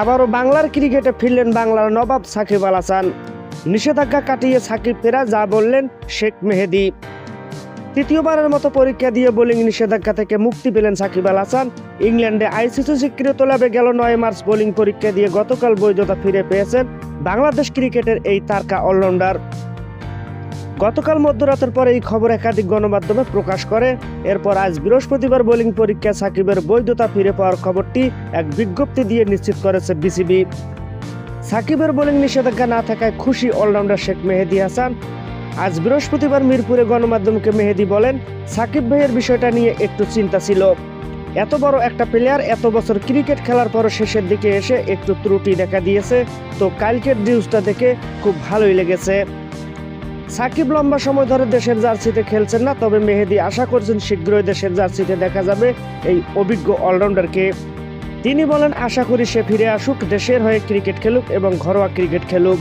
আবারও বাংলার ক্রিকেটে ফিরলেন বাংলার নবাব সাকিব আল হাসান। নিষেধাজ্ঞা কাটিয়ে সাকিব ফেরা, যা বললেন শেখ মেহেদি। তৃতীয়বারের মতো পরীক্ষা দিয়ে বোলিং নিষেধাজ্ঞা থেকে মুক্তি পেলেন সাকিব আল হাসান। ইংল্যান্ডে আইসিসি স্বীকৃত লাভে গেল নয় মার্চ বোলিং পরীক্ষা দিয়ে গতকাল বৈধতা ফিরে পেয়েছেন বাংলাদেশ ক্রিকেটের এই তারকা অলরাউন্ডার। গতকাল মধ্যরাতের পরে এই খবর একাধিক গণমাধ্যমে প্রকাশ করে। এরপর আজ বৃহস্পতিবার বোলিং পরীক্ষা সাকিবের বৈধতা ফিরে পাওয়ার খবরটি এক বিজ্ঞপ্তি দিয়ে নিশ্চিত করেছে বিসিবি। সাকিবের বোলিং নিষেধাজ্ঞা না থাকায় খুশি অলরাউন্ডার শেখ মেহেদি হাসান। আজ বৃহস্পতিবার মিরপুরে গণমাধ্যমকে মেহেদি বলেন, সাকিব ভাইয়ের বিষয়টা নিয়ে একটু চিন্তা ছিল। এত বড় একটা প্লেয়ার এত বছর ক্রিকেট খেলার পর শেষের দিকে এসে একটু ত্রুটি দেখা দিয়েছে। তো কালকের নিউজটা দেখে খুব ভালোই লেগেছে। সাকিব লম্বা সময় ধরে দেশের জার্সিতে খেলছেন না, তবে মেহেদি আশা করছেন শীঘ্রই দেশের জার্সিতে দেখা যাবে এই অভিজ্ঞ অলরাউন্ডারকে। তিনি বলেন, আশা করি সে ফিরে আসুক, দেশের হয়ে ক্রিকেট খেলুক এবং ঘরোয়া ক্রিকেট খেলুক।